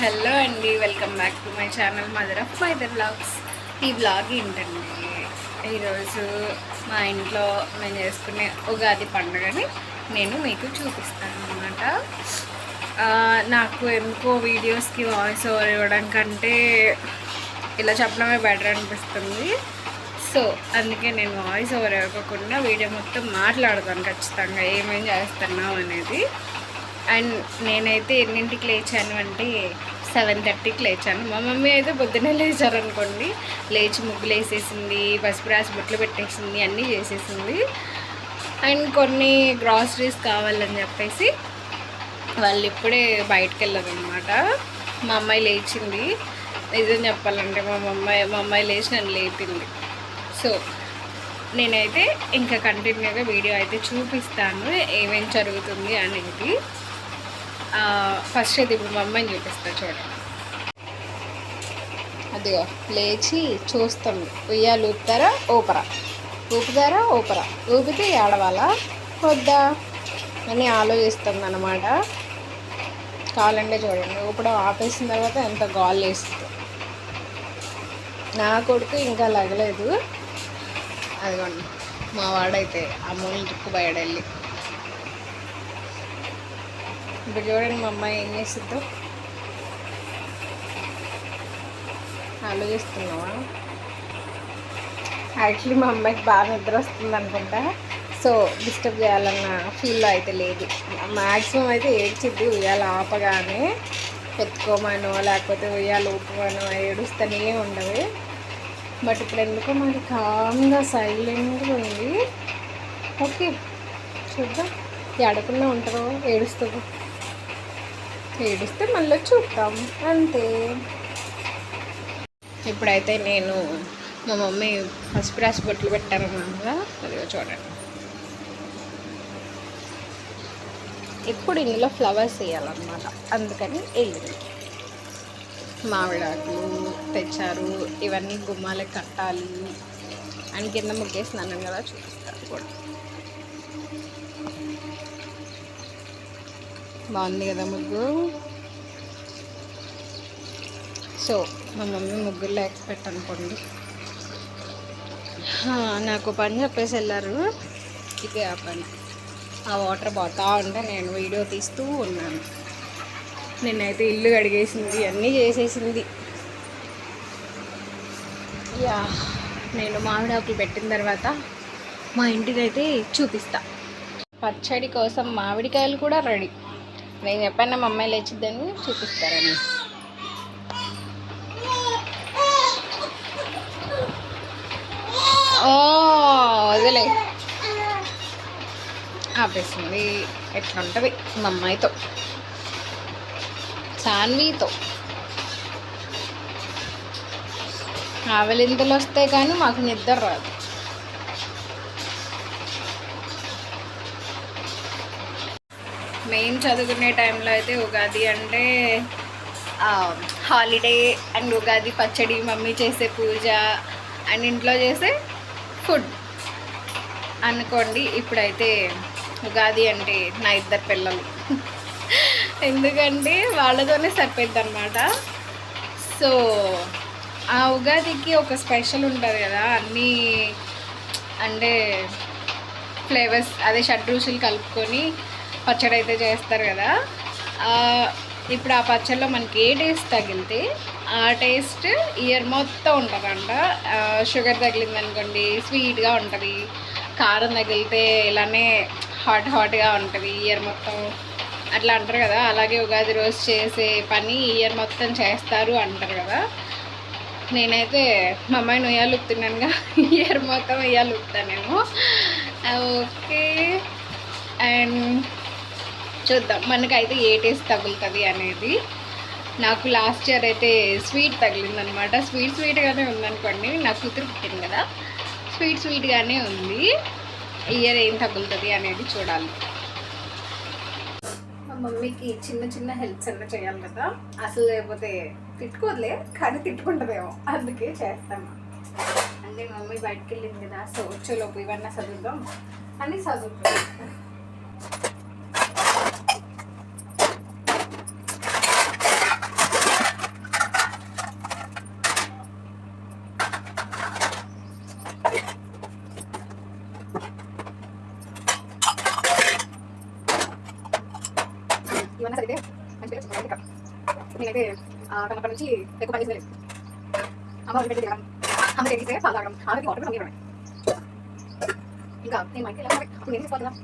Hello అండి welcome back to my channel mother of మైదర్ blogs ఈ blog ఏంటండి ఈరోజు మా ఇంట్లో మేము చేసుకునే ఉగాది పండుగని నేను మీకు చూపిస్తాను అనమాట నాకు ఎందుకో వీడియోస్కి వాయిస్ ఓవర్ ఇవ్వడం కంటే ఇలా చెప్పడమే బెటర్ అనిపిస్తుంది. సో అందుకే నేను వాయిస్ ఓవర్ ఇవ్వకుండా వీడియో మొత్తం మాట్లాడతాను ఖచ్చితంగా ఏమేం చేస్తున్నాం అనేది. అండ్ నేనైతే ఎన్నింటికి లేచాను అంటే సెవెన్ థర్టీకి లేచాను. మా మమ్మీ అయితే పొద్దున్నే లేచారనుకోండి. లేచి ముగ్గులు వేసేసింది పసుపు రాసి బుట్టలు పెట్టేసింది అన్నీ చేసేసింది. అండ్ కొన్ని గ్రాసరీస్ కావాలని చెప్పేసి వాళ్ళు ఇప్పుడే బయటకు వెళ్ళారు అనమాట మా అమ్మాయి లేచింది. నిజం చెప్పాలంటే మా మమ్మాయి మా అమ్మాయి లేచి నన్ను లేపింది. సో నేనైతే ఇంకా కంటిన్యూగా వీడియో అయితే చూపిస్తాను. ఏమేం జరుగుతుంది అనేది. ఫస్ట్ అయితే ఇప్పుడు మా అమ్మాయిని చూపిస్తా చూడండి అదిగో లేచి చూస్తాం ఉయ్యాలు ఊపుతారా ఊపరా? ఊపుతారా ఊపరా? ఊపితే ఏడవాలా? వద్దా? అని ఆలోచిస్తుంది అనమాట కావాలంటే చూడండి ఊపడం ఆపేసిన తర్వాత ఎంత గాల్ వేస్తుంది. నా కొడుకు ఇంకా లగలేదు. అదిగోండి మా వాడైతే అమ్మని బయట వెళ్ళి ఇప్పుడు చూడండి మా అమ్మాయి ఏం చేస్తుందో. ఆలోచిస్తున్నావా? యాక్చువల్లీ మా అమ్మాయికి బాగా నిద్ర వస్తుంది అనుకుంటా. సో డిస్టర్బ్ చేయాలన్న ఫీల్లో అయితే లేదు. మ్యాక్సిమం అయితే ఏడ్చిద్ది ఉయ్యాల ఆపగానే ఎత్తుకోమనో లేకపోతే ఉయ్యాల ఊపమనో ఏడుస్తూనే ఉండవు బట్ ఇప్పుడు ఎందుకో మనకి కామ్గా సైలెంట్గా ఉంది. ఓకే చూద్దాం. ఎడకుండా ఉంటారో ఏడుస్తుందో ఏడిస్తే మళ్ళీ చూద్దాం. అంతే. ఇప్పుడైతే నేను మా మమ్మీ ఫస్ట్ రాసి బొట్లు పెట్టారన్నమాట. అదిగో చూడండి. ఇప్పుడు ఇందులో ఫ్లవర్స్ వేయాలన్నమాట. అందుకని వేయండి మామిడాకులు తెచ్చారు ఇవన్నీ గుమ్మాలకి కట్టాలి. అని కింద ముగ్గేసినాను కదా చూపిస్తాను కూడా. బాగుంది కదా ముగ్గు? సో మా మమ్మీ ముగ్గురు లేక పెట్టనుకోండి. నాకు పని చెప్పేసి వెళ్ళారు. ఇదే ఆ పని. ఆ వాటర్ పోతా ఉంటే నేను వీడియో తీస్తూ ఉన్నాను. నిన్నైతే ఇల్లు కడిగేసింది అన్నీ చేసేసింది. యా నేను మామిడాకులు పెట్టిన తర్వాత మా ఇంటికైతే చూపిస్తా. పచ్చడి కోసం మామిడికాయలు కూడా రెడీ. నేను చెప్పాను మా అమ్మాయి లేచిద్దని చూపిస్తారని. ఓ వదిలే. ఆపేసింది. ఎట్లా ఉంటుంది మా అమ్మాయితో? సాన్వీతో. ఆవలింతలు వస్తాయి కానీ మాకు నిద్ర రాదు. మేము చదువుకునే టైంలో అయితే ఉగాది అంటే హాలిడే అండ్ ఉగాది పచ్చడి మమ్మీ చేసే పూజ అండ్ ఇంట్లో చేసే ఫుడ్ అనుకోండి ఇప్పుడైతే ఉగాది అంటే నా ఇద్దరు పిల్లలు. ఎందుకంటే వాళ్ళతోనే సరిపోద్ది అనమాట సో ఆ ఉగాదికి ఒక స్పెషల్ ఉంటుంది కదా అన్నీ అంటే ఫ్లేవర్స్ అదే షడ్రుచులు కలుపుకొని పచ్చడి అయితే చేస్తారు కదా. ఇప్పుడు ఆ పచ్చడిలో మనకి ఏ టేస్ట్ తగిలితే ఆ టేస్ట్ ఇయర్ మొత్తం ఉంటుందంట. షుగర్ తగిలింది అనుకోండి స్వీట్గా ఉంటుంది. కారం తగిలితే ఇలానే హాట్ హాట్గా ఉంటుంది ఇయర్ మొత్తం. అట్లా అంటారు కదా. అలాగే ఉగాది రోజు చేసే పని ఇయర్ మొత్తం చేస్తారు అంటారు కదా. నేనైతే మా అమ్మాయి నొయ్యాలు ఉప్పుతున్నానుగా ఇయర్ మొత్తం ఉయ్యాలు ఉప్పుతానేమో ఓకే. అండ్ చూద్దాం. మనకైతే ఏ టేస్ట్ తగులుతుంది అనేది. నాకు లాస్ట్ ఇయర్ అయితే స్వీట్ తగిలిందనమాట. స్వీట్ స్వీట్గానే ఉందనుకోండి నా కూతురు పుట్టింది కదా. స్వీట్ స్వీట్గానే ఉంది. ఇయర్ ఏం తగులుతుంది అనేది చూడాలి. మా మమ్మీకి చిన్న చిన్న హెల్ప్స్ అన్న చేయాలి కదా. అసలు లేకపోతే తిట్టుకోదులే కానీ తిట్టుకుంటుందేమో. అందుకే చేస్తాము అంటే మమ్మీ బయటకు వెళ్ళింది కదా సో వచ్చేలోపు ఇవన్నీ చదువుదాం. అని చదువుతాం ఇవన్నీ సరిగ్గా మంచి పేరు చెప్పాలి ఇంకా నేనైతే కన్నప్పటి నుంచి ఎక్కువ పని చేసేది అమ్మ వాళ్ళు పెట్టి తినడం అమ్మ చేస్తే పాలు తాగడం. ఆమెకి వాటర్ అమ్మి ఇంకా నేను మైకి వెళ్ళాలి అప్పుడు నేను చేసుకోవాలి మమ్మీ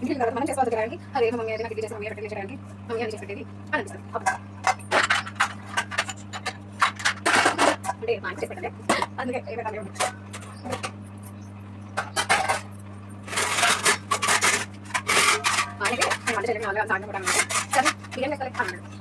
ఇంటికి కదా మనం కదండి అదే మమ్మీ చేసి మమ్మీ చేయడానికి మమ్మీ అని చేసి పెట్టేది అని అనిపిస్తుంది. అంటే మా ఇంటి పెట్టండి అందుకే ఏమైనా నేను వంట చేయడం అలాగే సాగడం కూడా సరే బిర్యానీ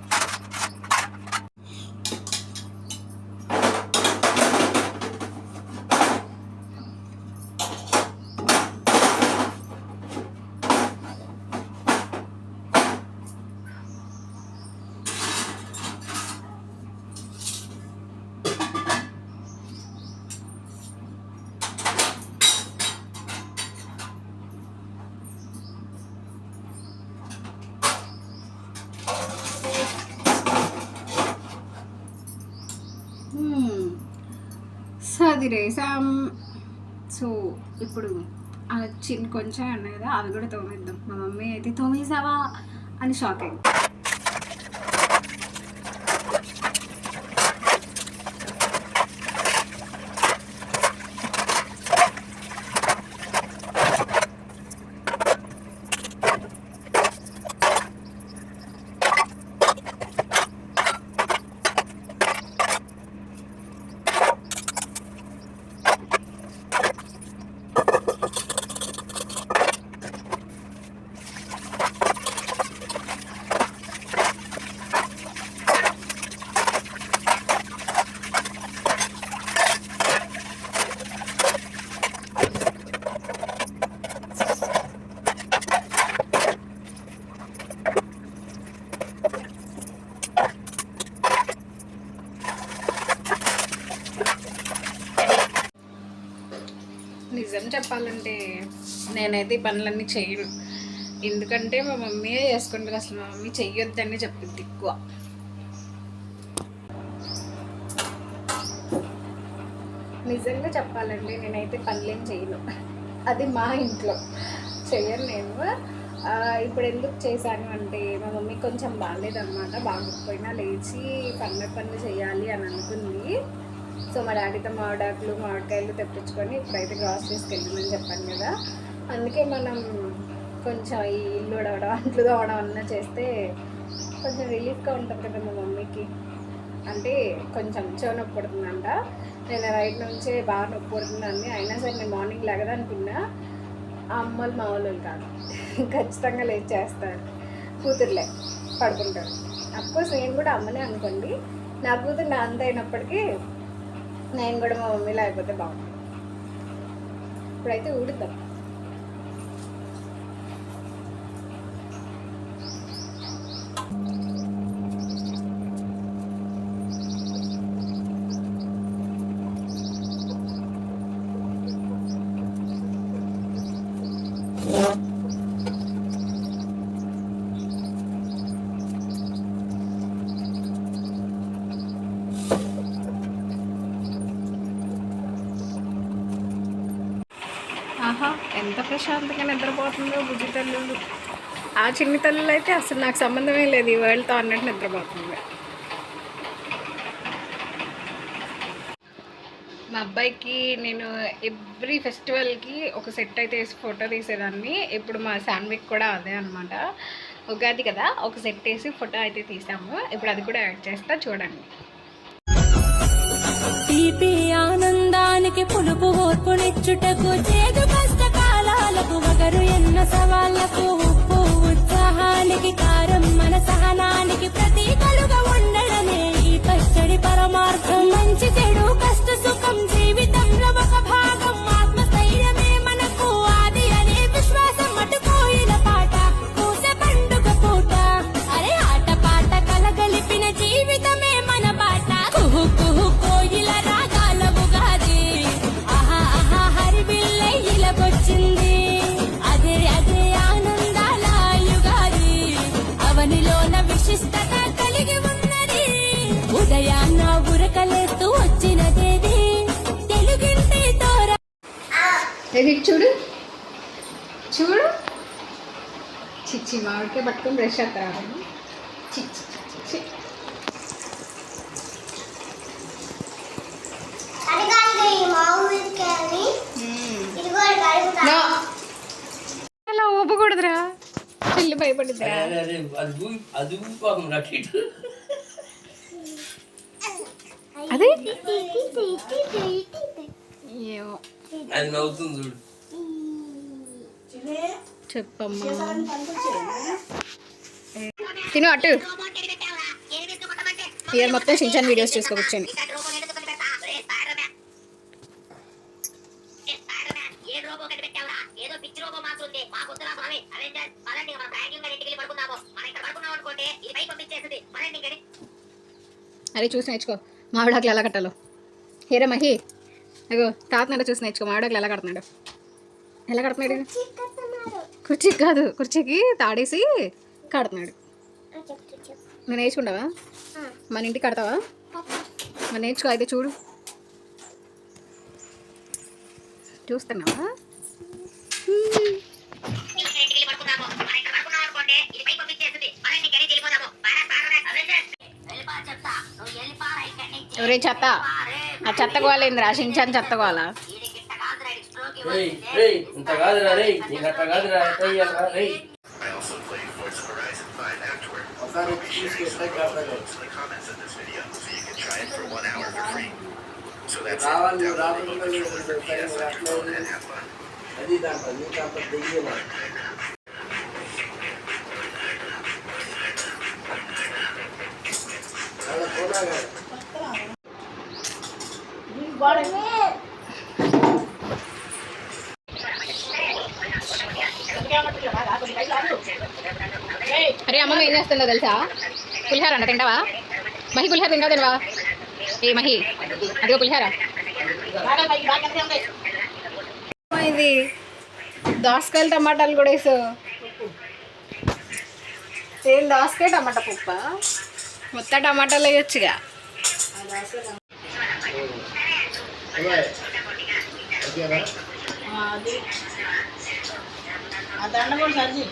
సో అది రేసాం సో ఇప్పుడు ఆ చిన్న కొంచెం అన్న కదా అవి కూడా తోమేద్దాం. మా మమ్మీ అయితే తోమేసావా అని షాక్ అయింది నిజం చెప్పాలంటే నేనైతే ఈ పనులన్నీ చేయను ఎందుకంటే మా మమ్మీయే చేసుకుంటుంది అసలు మా మమ్మీ చెయ్యొద్దని చెప్పింది ఎక్కువ. నిజంగా చెప్పాలండి నేనైతే పనులేం చేయను అది మా ఇంట్లో. చేయను నేను. ఇప్పుడు ఎందుకు చేశాను అంటే మా మమ్మీ కొంచెం బాగాలేదన్నమాట. బాగోకపోయినా లేచి పండుగ పనులు చేయాలి అని అనుకుంది. సో మా డాడీతో మామిడాకులు మామిడికాయలు తెప్పించుకొని ఇప్పుడైతే గ్రాసరీస్కి వెళ్ళిందని చెప్పాను కదా. అందుకే మనం కొంచెం ఈ ఇల్లు ఉడవడం అంట్లు తోవడం అన్నా చేస్తే కొంచెం రిలీఫ్గా ఉంటుంది కదా మా మమ్మీకి. అంటే కొంచెం చెవు నొప్పి పడుతుందంట. నేను రైట్ నుంచే బాగా నొప్పి పడుతుందండి. అయినా సరే నేను మార్నింగ్ లేగదా ఆ అమ్మలు మా వాళ్ళు కాదు. ఖచ్చితంగా లేచి చేస్తారు. కూతుర్లే పడుకుంటారు. అఫ్కోర్స్ నేను కూడా అమ్మనే అనుకోండి. నా కూతురు నా అంత అయినప్పటికీ నేను కూడా మా మమ్మీ లేకపోతే బాగుంటుంది ఇప్పుడైతే ఊడుద్దాం. నిద్రపోతుందో బుజ్జి తల్లులు. ఆ చిన్ని తల్లులు అయితే అసలు నాకు సంబంధమే లేదు. ఈ వరల్డ్తో అన్నట్టు నిద్రపోతుంది. మా అబ్బాయికి నేను ఎవ్రీ ఫెస్టివల్కి ఒక సెట్ అయితే వేసి ఫోటో తీసేదాన్ని. ఇప్పుడు మా శాండ్విక్ కూడా అదే అనమాట ఉగాది కదా ఒక సెట్ వేసి ఫోటో అయితే తీసాము. ఇప్పుడు అది కూడా యాడ్ చేస్తా చూడండి. తీపి ఆనందానికి పులుపు ఓర్పునిచ్చుటకు చేదు కష్టకాలాలకు ఎన్న సవాళ్ళకు ఉప్పు ఉత్సాహానికి కారం మన సహనానికి ప్రతీకలుగా ఉండడమే ఈ పచ్చడి పరమార్థం. మంచి చెడు కష్ట సుఖం జీవితంలో ఒక ఇది చూడు. చూడు. చిచ్చి మామిడికే పట్టుకొని బ్రష్ చేస్తారా చిచ్చి చిచ్చి అలా ఊపకూడదురా. చెల్లి భయపడిద్దిరా. అదే అదే అది ఊగి అది ఊగిపోతుంది అటు ఇటు అదే ఏమో అది నవ్వుతుంది చూడు. చెప్పమ్మా. తిను అటు. ఇయర్ మొత్తం షించాన్ వీడియోస్ అరే చూసి నేర్చుకో. మామిడాకులు ఎలా కట్టాలో. హేరే మహి. అగో తాతనాడు చూసి నేర్చుకో మావిడకి ఎలా కడుతున్నాడు? ఎలా కడుతున్నాడు? కుర్చీకి కాదు కుర్చీకి తాడేసి కడుతున్నాడు. నేను నేర్చుకుంటావా? మన ఇంటికి కడతావా? మరి నేర్చుకో అయితే చూడు. చూస్తున్నావా? ఎవరే చెత్త ఆ చెత్త గోళ ఏంది రాశించాను చెత్త గోళ I don't know. అరే అమ్మమ్మ ఏం చేస్తుందో తెలుసా? పులిహార అంట తింటావా? మహి పులిహార తింటావా తినవా? ఏ మహి అదిగో పులిహార. ఇది దోసకాయలు టమాటాలు కూడా వేసు. ఏం దోసకాయ టమాటా పప్ప? మొత్తం టమాటాలు వేయొచ్చుగా. అదన్న కూడా సర్జీ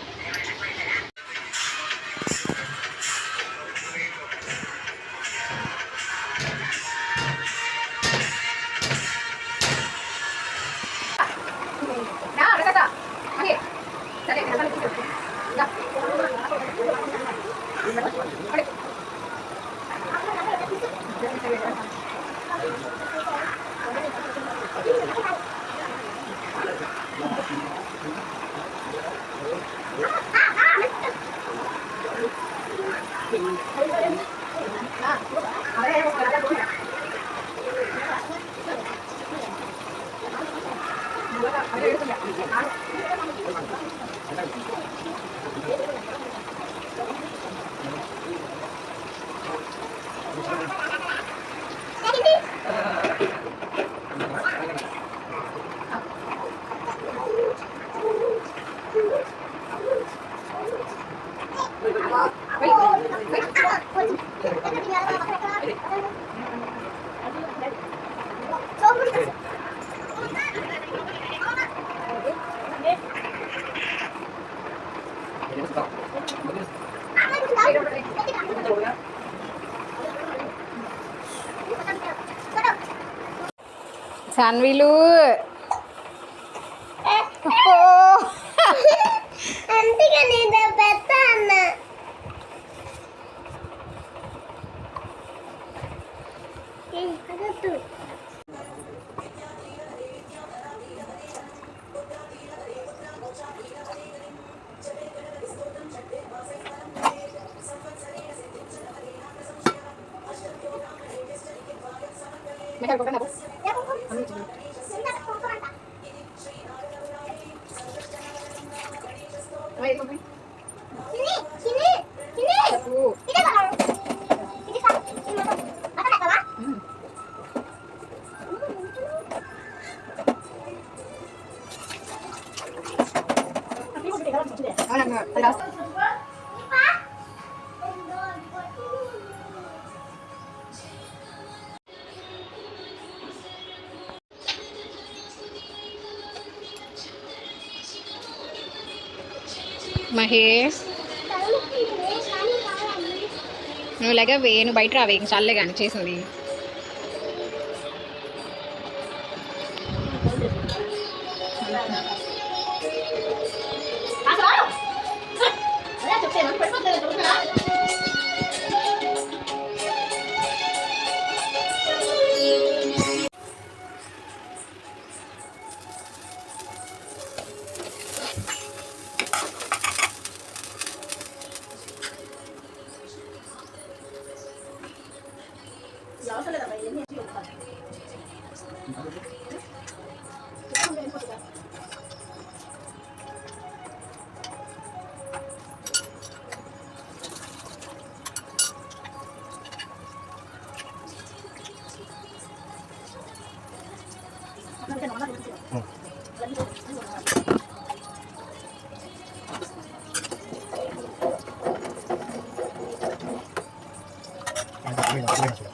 ฉันวิลู మహేష్. నువ్వు ఇలాగే నువ్వు బయట రావే చాలే కానీ చేసింది. Mama.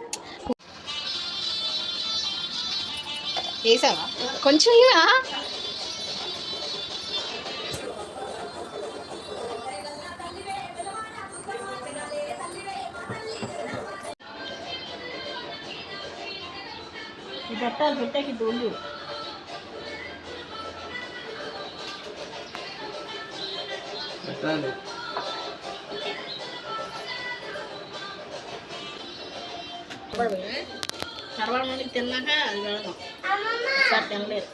వేసావా? కొంచెం ఇవా పెట్టాలి పెట్టాకి దోళ్ళు పెట్టాలి. తర్వాత తిన్నాక అది పెడదాం. అమ్మమ్మ ఒకసారి తినలేదు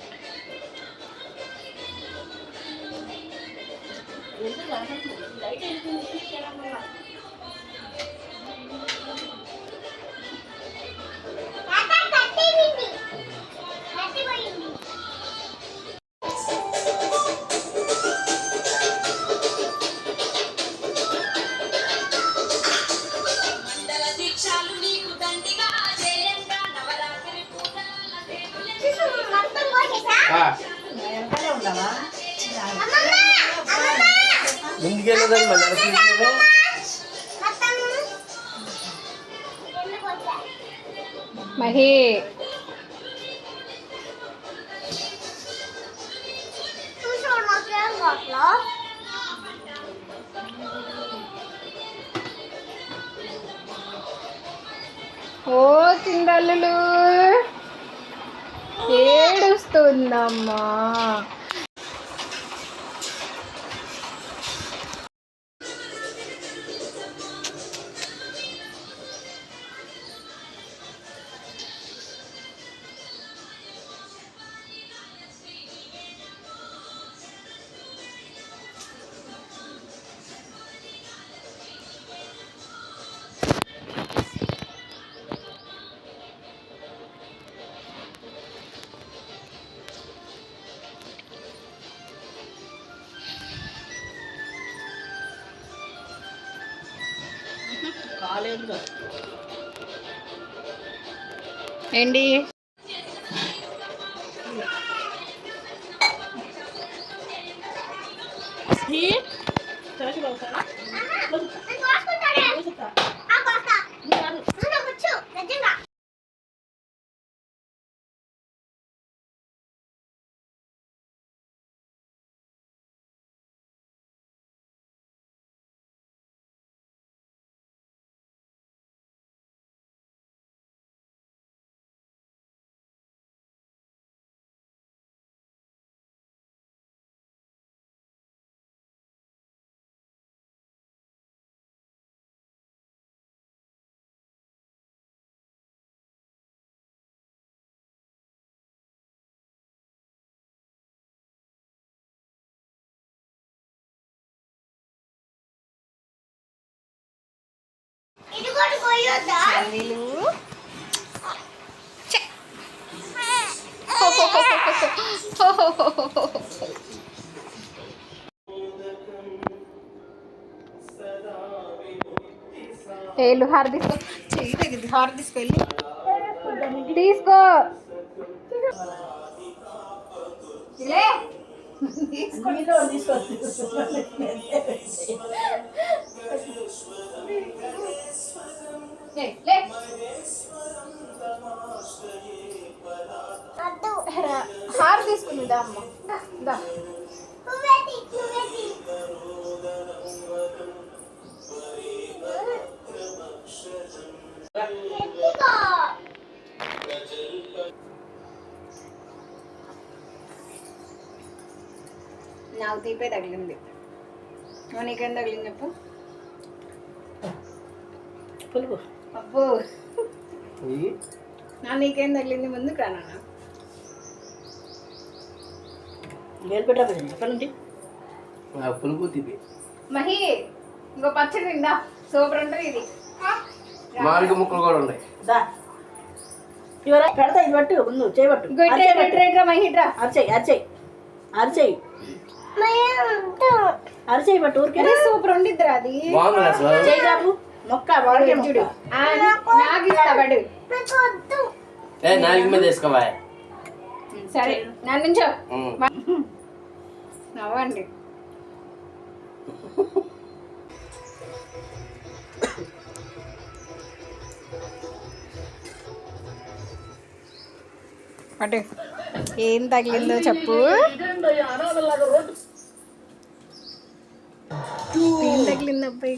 తాత కట్టింది కట్టిపోయింది చూసు, ముందుకెళ్ళదని మళ్ళీ నడుస్తుంది మహి. ఓ చిందల్లులు. ఏడుస్తుందమ్మా. ఏంటి? చేతులు ఛే. ఏళ్ళు హార్ తీసుకో. చెయ్యి తగ్గింది హార్ తీసుకెళ్ళి తీసుకో లే, లే వద్దు హార్ తీసుకుంది దా అమ్మ. నాకు తీపే తగిలింది. నీకేం తగిలింది చెప్పు. పులుపు. అబ్బో. నా నీకేం తగిలింది? ముందుకు రా నాన్న వేలు పెట్టకపోయింది ఎక్కడి నుంచి? ఆ పులుపు తిప్పి మహి ఇంకో పచ్చడి తిందా? సూపర్ ఉంటుంది ఇది. మామిడి ముక్కలు కూడా ఉన్నాయి. దా. ఇవరా పెడతా ఇది పట్టు ముందు చేయబట్టు ఇంకో ఇట్రా ఇట్రా, ఇట్రా ఇట్రా మహి ఇట్రా అరిచేయి అరిచేయి. అరిచేయి. అరిచేయి పట్టు ఊరికే. సూపర్ ఉండిద్దిరా అది. బాగుంది అసలు? చేయి చాపు. మొక్క వాడికే చూడు. నాకు ఏ నాలుగు మీద వేసుకోవా? సరే నన్ను నుంచో. నవ్వండి. అటు. ఏం తగిలిందో చెప్పు. ఏం తగిలింది అబ్బాయి